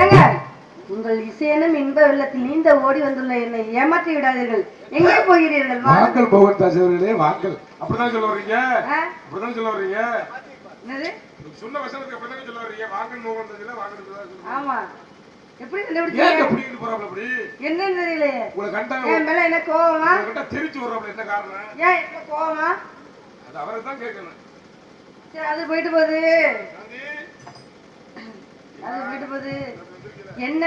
ஏங்க உங்கள் இசையனும் இன்ப வெள்ளத்தில் நீந்த ஓடி வந்துள்ள என்னை ஏமாற்றி விடாதீர்கள். எங்கே போகிறீர்கள்? வா. வாங்கல் பகவன் தாசவர்களே வாங்கல். அப்படிதான் சொல்ல வர்றீங்க? அப்படிதான் சொல்ல வர்றீங்க. என்னது? சொன்ன வசனத்துக்கு அப்படிதான் சொல்ல வர்றீங்க. தாசல சொல்லுங்க ஆமா. எப்படி ஏன் கண்டுபிடிச்சீங்க அப்படி போறாப்ல அப்படி? என்னன்னு தெரியலையே உங்களை கண்டா என் மேல என்ன கோவமா? உங்களை கண்டா தெரிச்சு வர்றாப்ல என்ன காரணம்? ஏன் என்ன கோவமா? அது அவரை தான் கேட்கணும். சரி அது போயிட்டு போகுது. அது போயிட்டு போகுது. என்ன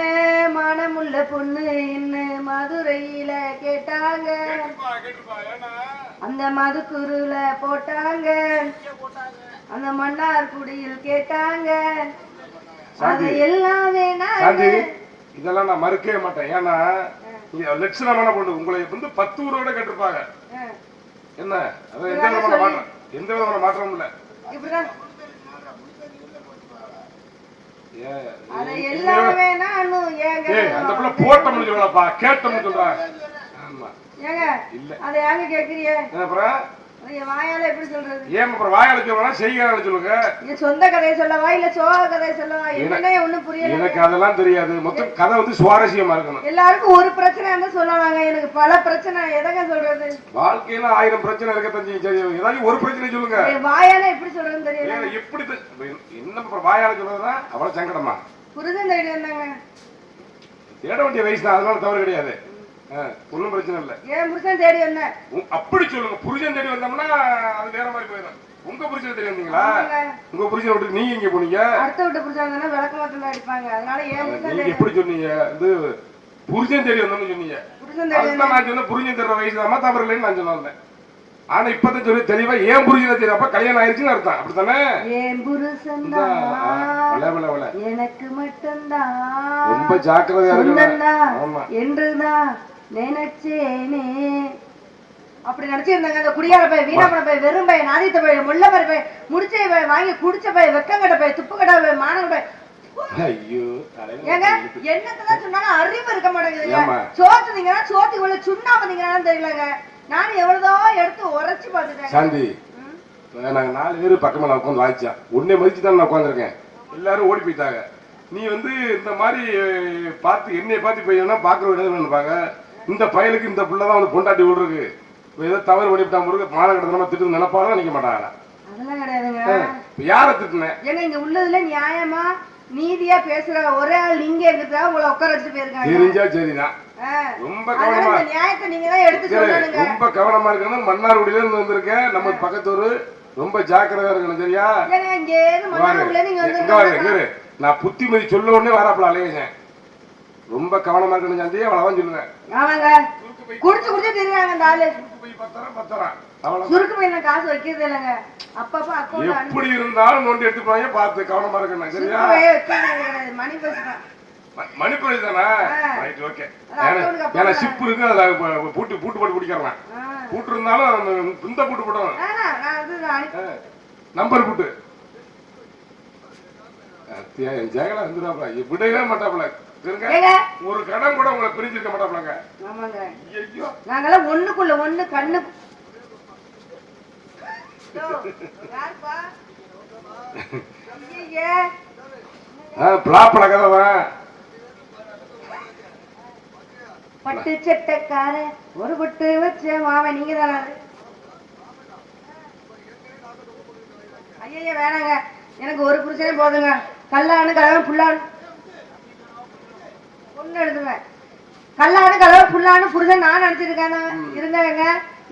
மானமுள்ள பொண்ணு என்ன மதுரையில கேட்டாங்க? அந்த மதுக்குருல போட்டாங்க? அந்த மன்னார்குடியில் கேட்டாங்க. சாந்தி. இதெல்லாம் நான் மறுக்கவே மாட்டேன். ஏன்னா லட்சணமான பொண்ணு. உங்களை வந்து பத்து ஊரோட கேட்டிருப்பாங்க. என்ன? அது எந்த விதமான மாற்றம்? எந்த விதமான மாற்றமும் இல்ல. அந்த பிள்ளை போட்டோம்னு சொல்றாப்பா கேட்டோம்னு சொல்றாங்க ஆமா. ஏங்க இல்ல. அதை ஏங்க கேக்குறீங்க? அப்புறம் வாயால எப்படி சொல்றது? ஏன் அப்புறம் வாயால சொல்லலாம் செய்கிறான்னு சொல்லுங்க. இது சொந்த கதையை சொல்லவா இல்ல சோக கதையை சொல்லவா? என்னன்னே ஒண்ணும் புரியல. எனக்கு அதெல்லாம் தெரியாது. மொத்தம் கதை வந்து சுவாரஸ்யமா இருக்கணும். எல்லாருக்கும் ஒரு பிரச்சனை இருந்தா சொல்லலாங்க எனக்கு பல பிரச்சனை. எதங்க சொல்றது? வாழ்க்கையில ஆயிரம் பிரச்சனை இருக்கத்தான். சரி ஏதாச்சும் ஒரு பிரச்சனை சொல்லுங்க. வாயால எப்படி சொல்றதுன்னு தெரியல. எப்படி என்ன அப்புறம் வாயால சொல்றதுதான் அவ்வளவு சங்கடமா? புரிதம் தேடி வேண்டிய வயசு தான். அதனால தவறு கிடையாது. ஒண்ணும் பிரச்சனை இல்ல. ஏன் புருஷன் தேடி வந்தேன் அப்படி சொல்லுங்க. புருஷன் தேடி வந்தோம்னா அது வேற மாதிரி போயிடும். உங்க புருஷன் தேடி வந்தீங்களா. உங்க புருஷனை விட்டு நீங்க இங்க போனீங்க? அடுத்த விட்டு புருஷன் வந்தா விளக்க மாட்டோம் அடிப்பாங்க. அதனால ஏன் நீங்க எப்படி சொன்னீங்க? இது புருஷன் தேடி வந்தோம்னு சொன்னீங்க. அதுதான் நான் சொன்னேன் புருஷன் தேடுற வயசு தான். தவறு இல்லைன்னு நான் வந்தேன் ஆனா இப்பதான் சொல்லி தெளிவா ஏன் புருஷனை தெரியும் அப்ப கல்யாணம் ஆயிடுச்சுன்னு அர்த்தம். அப்படித்தானே? ஏன் புருஷன். எனக்கு மட்டும்தான். ரொம்ப ஜாக்கிரதையா ஆமா. என்றுதான். நினைச்சேனே. அப்படி நினைச்சிருந்தாங்க. அந்த குடியார பைய வீணா பண்ண பைய வெறும் பைய நாதித்த பைய முள்ள பைய பைய முடிச்ச பைய வாங்கி குடிச்ச பைய வெக்கங்கட்ட பைய துப்பு கட்ட பைய மானங்க பைய ஐயோ தலைவலி. ஏங்க என்னத்தான் சொன்னாலும் அறிவு இருக்க மாட்டேங்குதுங்க. ஏம்மா? சோத்து நீங்கன்னா சோத்துக்கு உள்ள சுண்ணாம்பு நீங்கன்னு தெரியலங்க. நானும் எவ்வளவுதான் எடுத்து உரைச்சு பார்த்துட்டேன் சாந்தி நாங்க நாலு பேர் பக்கமா உட்காந்து வாய்ச்சோம் உன்னை மதிச்சு தான் நான் உட்காந்துருக்கேன் எல்லாரும் ஓடி போயிட்டாங்க. நீ வந்து இந்த மாதிரி பார்த்து என்னைய பார்த்து பையனா பாக்குற நினைப்பாங்க இந்த பயலுக்கு இந்த புள்ள தான் வந்து பொண்டாட்டி விடுறது ஏதோ தவறு பண்ணிவிட்டா முருக மான கிடந்தமா திட்டு நினைப்பாங்க நினைக்க மாட்டாங்க அதெல்லாம் கிடையாதுங்க. யாரை திட்டுனேன் ஏங்க இங்க உள்ளதுல நியாயமா நீதியா பேசுற ஒரே ஆள் நீங்க இருக்கிறதா உங்களை உட்கார வச்சுட்டு போயிருக்காங்க. தெரிஞ்சா சரிதான். ரொம்ப கவனமா நியாயத்தை நீங்க தான் எடுத்து சொல்லணுங்க. ரொம்ப கவனமா இருக்கணும். மன்னார்குடியில இருந்து வந்திருக்கேன். நம்ம பக்கத்தூர். ரொம்ப ஜாக்கிரதையா இருக்கணும் சரியா? இங்க. நான் புத்திமதி சொல்ல உடனே வராப்புல அலையேன் ரொம்ப கவனமா இருக்கணும் சந்தி அவ்வளவுதான் சொல்லுவேன். ஆமாங்க. குடிச்சு குடிச்சு தெரியுறாங்க இந்த ஆளு. போய் சுருக்கு பையன காசு வைக்கிறது இல்லைங்க. அப்பப்ப அக்கௌண்ட் எப்படி இருந்தாலும் நோண்டி எடுத்து போய் பார்த்து கவனமா இருக்கணும் சரியா? பைய மணி பேசுறேன் ம- மணிப்பூரி தானே. ரைட் ஓகே ஏன்னா இருக்கு பூட்டு பூட்டு போட்டு பிடிக்கிறேன் பூட்டு இருந்தாலும் இந்த பூட்டு நான் அனுப்பி நம்பர் பூட்டு. ஜெகல வந்துடாப்ல விடவே மாட்டாப்ல ஒரு கடன் கூட உங்களை பிரிஞ்சிருக்க மாட்டாப்லங்க ஆமாங்க. நாங்கெல்லாம் ஒண்ணுக்குள்ள ஒண்ணு கண்ணு. பிளாப்பட கதவன் பட்டு சட்டக்கார ஒரு பட்டு வச்ச மாவன் நீங்க தானே ஐயா வேணாங்க. எனக்கு ஒரு புருஷனே போதுங்க. கல்லானு கலவன் புல்லானு. பொண்ணு எடுத்துவேன் கல்லானு கலவன் புல்லானு புருஷன் நான் நினைச்சிருக்கேன். இருந்தாங்க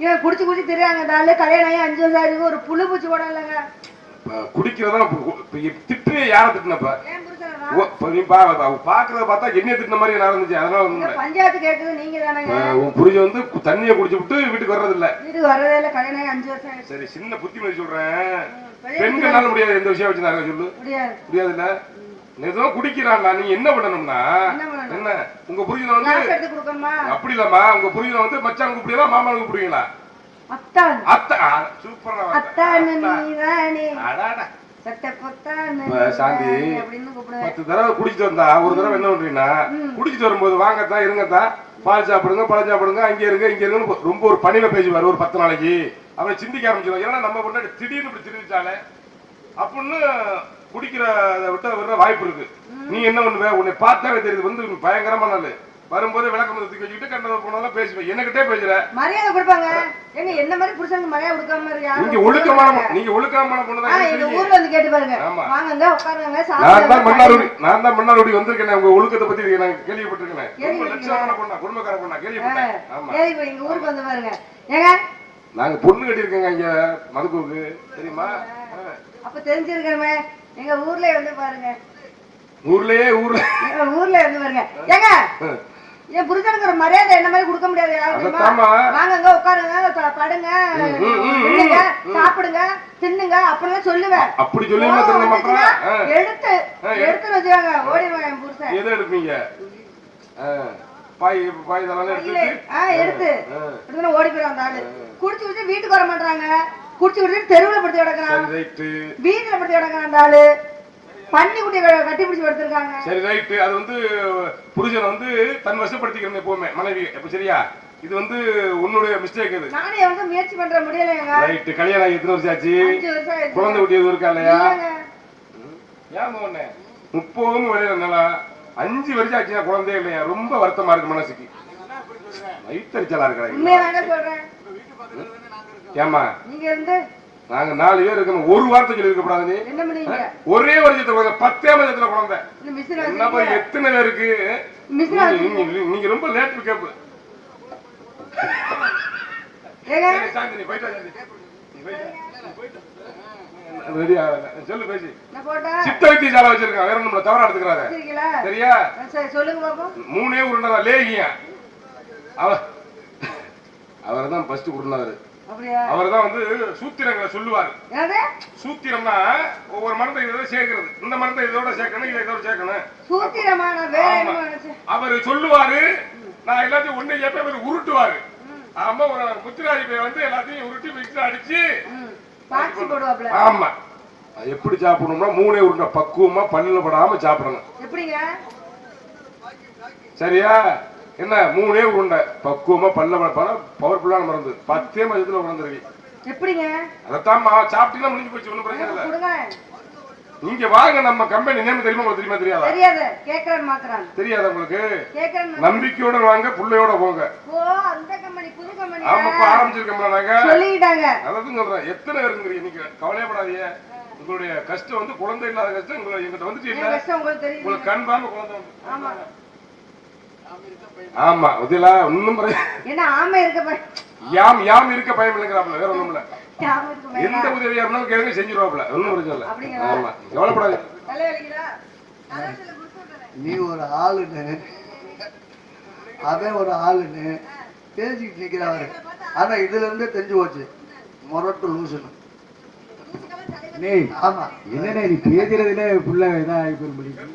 இவன் குடிச்சு குடிச்சு தெரியாங்க ஆளு கல்யாணம் ஆகி அஞ்சு வருஷம் ஆயிருக்கு. ஒரு புழு பூச்சி கூட இல்லைங்க. குடிக்கிறதா திட்டு யார திட்டினப்ப? பாக்குறத பார்த்தா என்ன திட்டின மாதிரி அதனால ஒண்ணும் இல்ல. பஞ்சாயத்து கேட்குது நீங்க தானேங்க. அஹ் உன் புரிஞ்ச வந்து தண்ணியை குடிச்சு விட்டு வீட்டுக்கு வர்றது இல்ல வீட்டுக்கு வரதே இல்லை கல்யாணம் அஞ்சு வருஷம் சரி சின்ன புத்திமதி சொல்றேன். பெரிய பெண்கள்னால முடியாது எந்த விஷயம் வச்சு நான் சொல்லு? முடியாது. முடியாதுல்ல? ஏதோ குடிக்கிறான்டா நீ என்ன பண்ணணும்னா? என்ன உங்க புரிஞ்சன வந்து அப்படி இல்லம்மா உங்க புரிஞ்சன வந்து மச்சான் கூப்பிடுவா மாமா கூப்பிடுவீங்களா? அத்தான். அத்தை சூப்பரா நீதானே அடாடா. சாந்தி, பத்து தடவை குடிச்சிட்டு வந்தா ஒரு தடவை என்ன பண்றீங்கன்னா குடிச்சிட்டு வரும்போது வாங்கத்தான் இருங்கத்தான் பால் சாப்பிடுங்க பழம் சாப்பிடுங்க அங்கே இருங்க இங்க இருங்க ரொம்ப ஒரு பணிவை பேசுவார் ஒரு பத்து நாளைக்கு. அவரை சிந்திக்க ஆரம்பிச்சிடும் ஏன்னா நம்ம முன்னாடி திடீர்னு இப்படி திருவிச்சாலே அப்படின்னு குடிக்கிறத விட்டு வர்ற வாய்ப்பு இருக்கு. நீ என்ன பண்ணுவ? உன்னை பார்த்தாவே தெரியுது வந்து பயங்கரமா பயங்கரமான வரும்போது விளக்கம் தூக்கி வச்சுக்கிட்டு கண்டதை போனாலும் பேசுவேன் என்கிட்டே பேசுற. மரியாதை கொடுப்பாங்க. எங்க என்ன மாதிரி புருஷனுக்கு மரியாதை கொடுக்காம யாரும் நீங்க ஒழுக்கமான நீங்க ஒழுக்கமான பொண்ணு தான் எங்க ஊர்ல வந்து கேட்டு பாருங்க. வாங்கங்க உட்காருங்க நான் தான் மன்னார்குடி நான் தான் மன்னார்குடி வந்திருக்கேன். உங்க ஒழுக்கத்தை பத்தி நான் கேள்விப்பட்டிருக்கேன். ரொம்ப? லட்சணமான பொண்ணா குடும்பக்கார பொண்ணா கேள்விப்பட்டேன். ஆமா. எங்க ஊருக்கு வந்து பாருங்க. ஏங்க? நாங்க பொண்ணு கட்டியிருக்கேங்க இங்க மதுக்கூருக்கு தெரியுமா. அப்ப தெரிஞ்சிருக்கிறமே எங்க ஊர்ல வந்து பாருங்க. ஊர்லயே ஊர்ல. ஊர்ல வந்து பாருங்க. ஏங்க? என் புருஷனுக்கு ஒரு மரியாதை என்ன மாதிரி கொடுக்க முடியாது. வாங்கங்க உட்காருங்க படுங்க. சாப்பிடுங்க தின்னுங்க அப்படிலாம் சொல்லுவேன். அப்படி மாட்டேன் எடுத்து எடுத்து வச்சுவாங்க ஓடிடுவான் என் புருஷன். எதை எடுப்பீங்க. பாய் பாய் இதெல்லாம் எடுத்து ஓடி போயிடும் அந்த ஆளு. குடிச்சு குடிச்சு வீட்டுக்கு வர மாட்டாங்க குடிச்சு குடிச்சு தெருவுல படுத்து கிடக்குறான். வீட்டுல படுத்து கிடக்குறான் அந்த ஆளு. க- கட்டி பிடிச்சு சரி ரைட்டு அது வந்து புருஷன் வந்து தன் வசப்படுத்திக்கிறேன் எப்பவுமே மனைவி எப்ப சரியா? இது வந்து உன்னுடைய மிஸ்டேக் இது. நானே வந்து முயற்சி பண்ற முடியலைங்க. ரைட்டு கல்யாணம் ஆகி எத்தனை வருஷம் ஆச்சு. குழந்தை குட்டி எதுவும் இருக்கா இல்லையா. ஏன் மோனே முப்பதும் வெளியில நல்லா அஞ்சு வருஷம் ஆச்சுன்னா குழந்தையே இல்லையா? ரொம்ப வருத்தமா இருக்கு மனசுக்கு. வயிற்றுச்சலா இருக்கிறாங்க ஏமா நீங்க இருந்து நாங்க நாலு பேர் இருக்கணும். ஒரு வார்த்தை சொல்லி இருக்க கூடாது நீ ஒரே வருஷத்துல குழந்தை பத்தே வருஷத்துல குழந்தை. என்னப்பா எத்தனை பேருக்கு நீங்க- ரொம்ப லேட். ரெடியா சொல்லு பேசி. சித்த வைத்தியசாலை வச்சிருக்கான் வேற தவறா எடுத்துக்கிறாரு சரியா? மூணே உருண்டா லேகியா அவர் அவர் தான் ஃபர்ஸ்ட் அப்படியா அவர் தான் வந்து சூத்திரங்களை சொல்லுவார். சூத்திரம்னா ஒவ்வொரு மரத்தை இதோட சேர்க்கிறது. இந்த மரத்தை இதோட சேர்க்கணும் இதை இதோட சேர்க்கணும். அவர் சொல்லுவாரு நான் எல்லாத்தையும் ஒண்ணு கேட்பேன் இவர் உருட்டுவாரு. ஆமா ஒரு முத்துராஜி பையன் வந்து எல்லாத்தையும் உருட்டி மிக்ஸ் அடிச்சு ஆமா. அது எப்படி சாப்பிடணும்னா மூணே உருண்டை பக்குவமா பல்லுல படாம சாப்பிடணும். எப்படிங்க? சரியா? என்ன மூணே உருண்டை. பக்குவமா பல்ல படம் பவர்ஃபுல்லான மருந்து. பத்தே மதியத்துல உணர்ந்துருவி எப்படிங்க? அதைத்தான் சாப்பிட்டீங்கன்னா முடிஞ்சு போச்சு ஒண்ணும் பிரச்சனை இல்லை. நீங்க வாங்க நம்ம கம்பெனி நேம் தெரியுமா உங்களுக்கு தெரியுமா தெரியாதா? தெரியாது. கேக்குறேன் மாத்துறான் தெரியாதா உங்களுக்கு? நம்பிக்கையோட வாங்க புள்ளையோட போங்க. ஓ அந்த கம்பெனி புது கம்பெனி ஆமா இப்ப ஆரம்பிச்சிருக்கோம்ல நாங்க. அதான் சொல்றேன். எத்தனை இருக்குங்கிறீங்க நீங்க கவலையப்படாதீங்க. உங்களுடைய கஷ்டம் வந்து குழந்தை இல்லாத கஷ்டம் எங்கிட்ட வந்துட்டு இல்ல. என் கஷ்டம் உங்களுக்கு கண்பாம குழந்தை ஆமா. ஆமா பதிலா ஒண்ணும் பிர- என்ன ஆமை இருக்க பய- யாம் யாம் இருக்க பயம் இல்லைங்கிறாப்ல வேற ஒண்ணும் இல்ல எந்த உதவியா இருந்தாலும் கேளுங்க செஞ்சிருவாப்ல ஒண்ணும் பிரச்சனை இல்ல? ஆமா கவலைப்படாது. நீ ஒரு ஆளுன்னு. அவன் ஒரு ஆளுன்னு. பேசிக்கிட்டு நிக்கிறாரு. ஆனா இதுல இருந்தே தெரிஞ்சு போச்சு. முரட்டு லூசுன்னு. நீ ஆமா. என்னண்ணே நீ பேசுறதுல புள்ள இதாகி போய் முடியும்